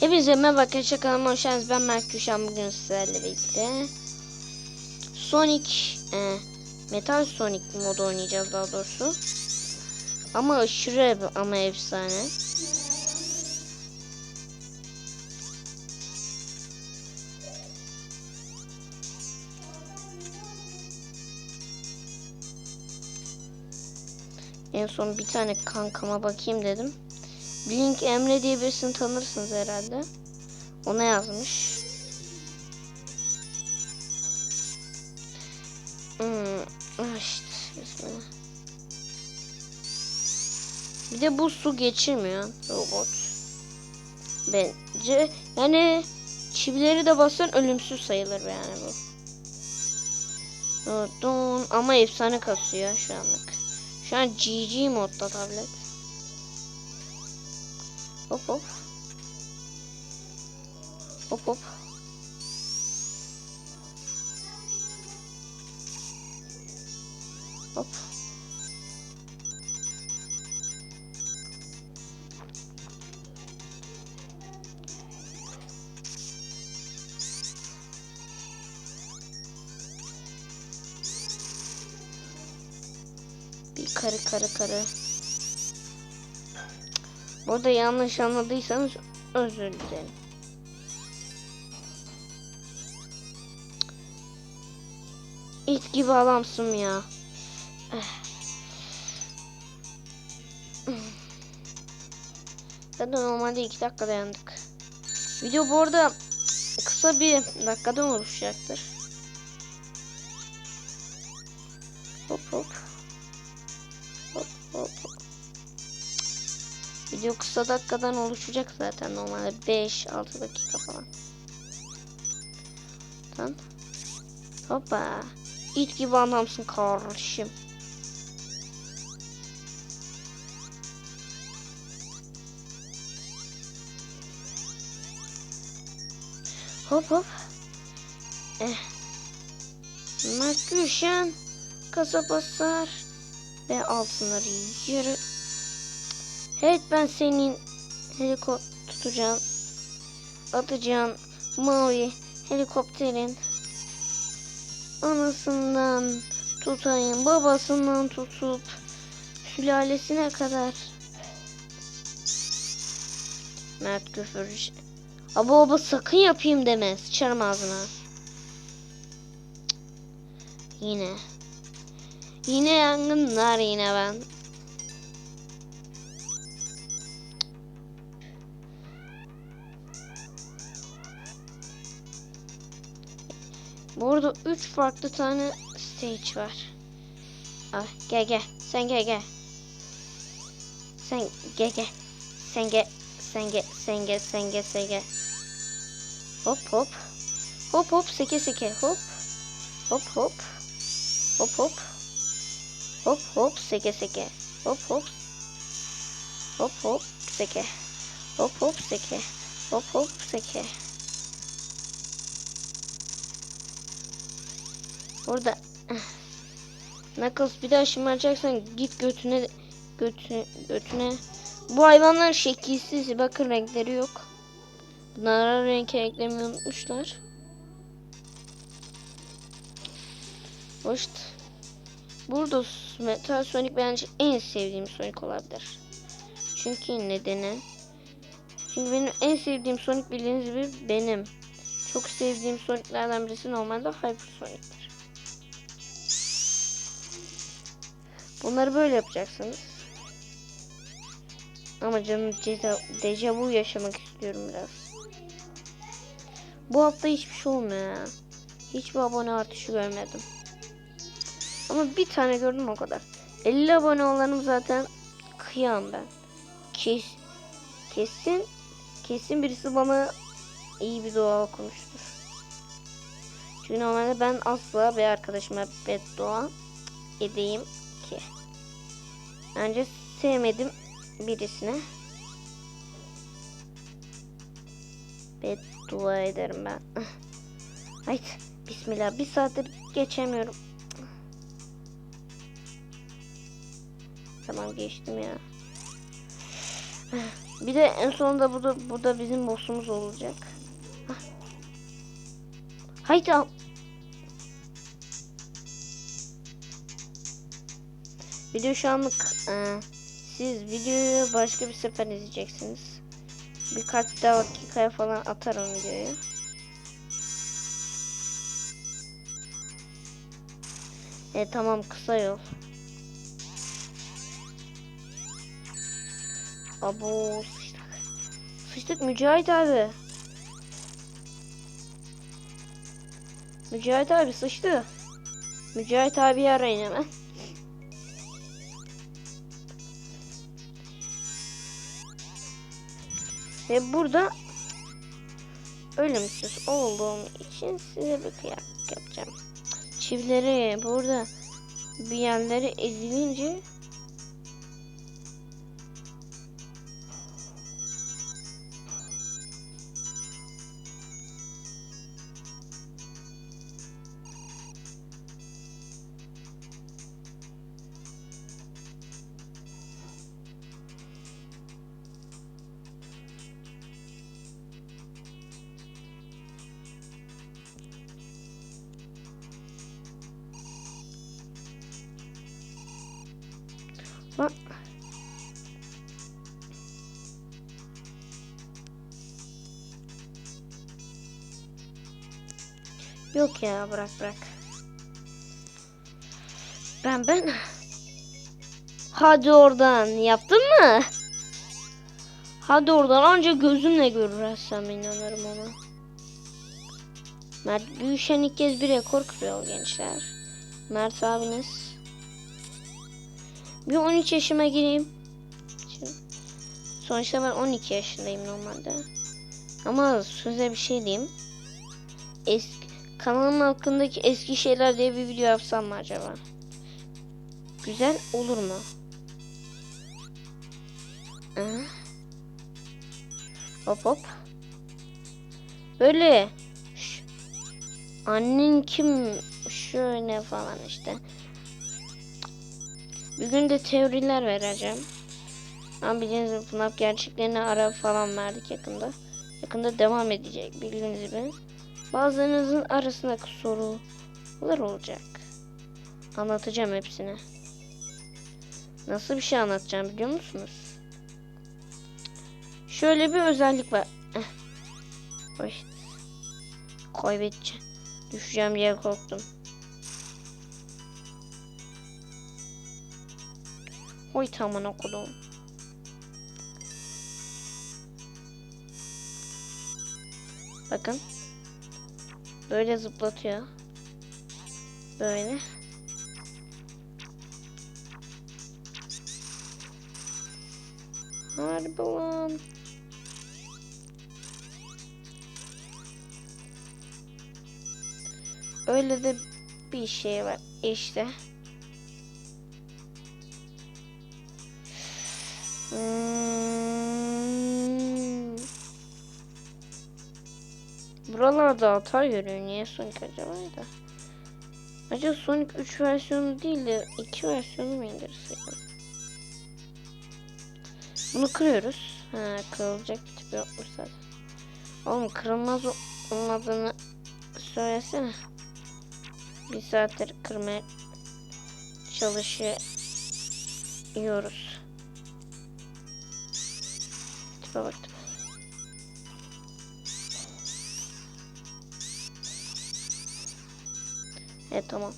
Hepinize merhaba arkadaşlar kanalıma hoş geldiniz. Ben Mert Gülşen bugün sizlerle birlikte Sonic e, Metal Sonic modu oynayacağız daha doğrusu. Ama aşırı ama efsane. En son bir tane kankama bakayım dedim. Blink Emre diye birisini tanırsınız herhalde. Ona yazmış. Hmm, ah işte bismillah. Bir de bu su geçirmiyor robot. Bence yani çivileri de bassan ölümsüz sayılır yani bu. Ama efsane kasıyor şu anlık. Şu an GG modda tablet. Hop hop. Hop hop. Hop. Bir karı karı karı. Burada yanlış anladıysanız özür dilerim. İt gibi adamsın ya. Zaten normalde 2 dakika dayandık. Video bu arada kısa bir dakikada oluşacaktır. Hop. Hop Video kısa dakikadan oluşacak zaten normalde 5-6 dakika falan. Tamam. Hoppa. İt gibi adamsın kardeşim. Hop hop. Eh. Mert Gülşen kasa basar ve altınları yarı Evet ben senin helikopter tutacağım. Atacağım mavi helikopterin anasından tutayım babasından tutup sülalesine kadar Mert küfür Aba baba sakın yapayım deme sıçarım ağzına. Yine Yine yangınlar yine ben Burada üç farklı tane stage var. Ah, gel gel. Sen gel gel. Sen gel gel. Sen gel. Sen gel. Sen gel. Sen gel. Sen gel. Hop hop. Hop hop. Seke seke. Hop. Hop hop. Hop hop. Hop hop. Seke seke. Hop hop. Hop hop. Seke. Hop hop. Seke. Hop hop. Seke. Burada Knuckles bir daha şımaracaksan git götüne götüne götüne. Bu hayvanlar şekilsiz. Bakın renkleri yok. Bunlara renk eklemeyi unutmuşlar. Hoş. Burada Metal Sonic bence en sevdiğim Sonic olabilir. Çünkü nedeni çünkü benim en sevdiğim Sonic bildiğiniz gibi benim. Çok sevdiğim Sonic'lerden birisi normalde Hyper Sonic'tir. Bunları böyle yapacaksınız. Ama canım dejavu yaşamak istiyorum biraz. Bu hafta hiçbir şey olmuyor ya. Hiçbir abone artışı görmedim. Ama bir tane gördüm o kadar. 50 abone olanım zaten kıyam ben. Kes, kesin kesin birisi bana iyi bir dua okumuştur. Çünkü normalde ben asla bir arkadaşıma beddua edeyim ki. Önce sevmedim birisine. Beddua ederim ben. Haydi bismillah bir saattir geçemiyorum. Tamam geçtim ya. Bir de en sonunda bu da, bu da bizim boss'umuz olacak. Hah. Haydi al. Video şu anlık e, siz videoyu başka bir sefer izleyeceksiniz. Birkaç daha dakikaya falan atarım videoyu. E tamam kısa yol. Abo sıçtık. Sıçtık Mücahit abi. Mücahit abi sıçtı. Mücahit abi arayın hemen. Ve burada ölümsüz olduğum için size bir kıyak yapacağım. Çivileri burada bir yerleri ezilince Lan. Yok ya bırak bırak. Ben ben. Hadi oradan yaptın mı? Hadi oradan anca gözümle görürsem inanırım ona. Mert Büyüşen ilk kez bir rekor kırıyor gençler. Mert abiniz. Bir 13 yaşıma gireyim. Şimdi, sonuçta ben 12 yaşındayım normalde. Ama size bir şey diyeyim. Eski, kanalım hakkındaki eski şeyler diye bir video yapsam mı acaba? Güzel olur mu? Hı? Hop hop. Böyle. Annen kim? Şöyle falan işte. Bir gün de teoriler vereceğim. Ama bildiğiniz gibi FNAF gerçeklerini ara falan verdik yakında. Yakında devam edecek bildiğiniz gibi. Bazılarınızın arasındaki sorular olacak. Anlatacağım hepsini. Nasıl bir şey anlatacağım biliyor musunuz? Şöyle bir özellik var. Eh. Oy. Kaybedeceğim. Düşeceğim diye korktum. Oy tamam okudum. Bakın. Böyle zıplatıyor. Böyle. Harbi lan. Öyle de bir şey var işte. Buralarda hata görüyor. Niye Sonic acaba da? Acaba Sonic 3 versiyonu değil de 2 versiyonu mu indirseydim? Bunu kırıyoruz. Ha, kırılacak bir tip yokmuş. Oğlum kırılmaz olmadığını söylesene. Bir saattir kırmaya çalışıyoruz. Tipe bak Evet tamam.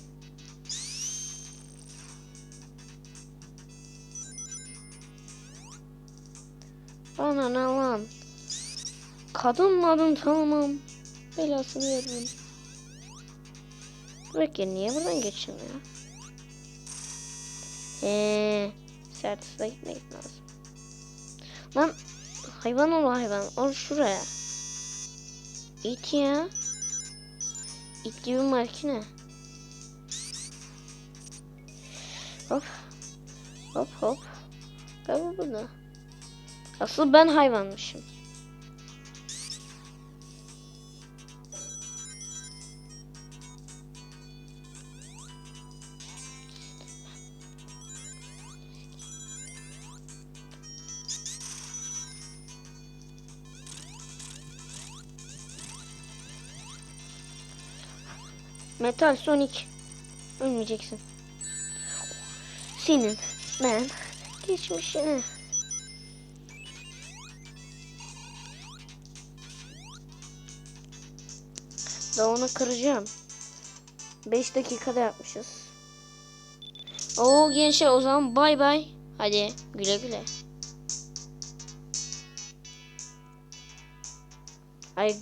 Bana ne lan? Kadın madın tamam. Belasını veririm. Peki niye buradan geçilmiyor? Eee, sertifika gitmek lazım. Lan hayvan ol hayvan. Ol şuraya. İt ya. İt gibi makine. Hop. Hop hop. Galiba bu ne? Asıl ben hayvanmışım. Metal Sonic. Ölmeyeceksin. Senin ben geçmişine. Daha onu kıracağım. 5 dakikada yapmışız. Oo gençler o zaman bay bay. Hadi güle güle. Ay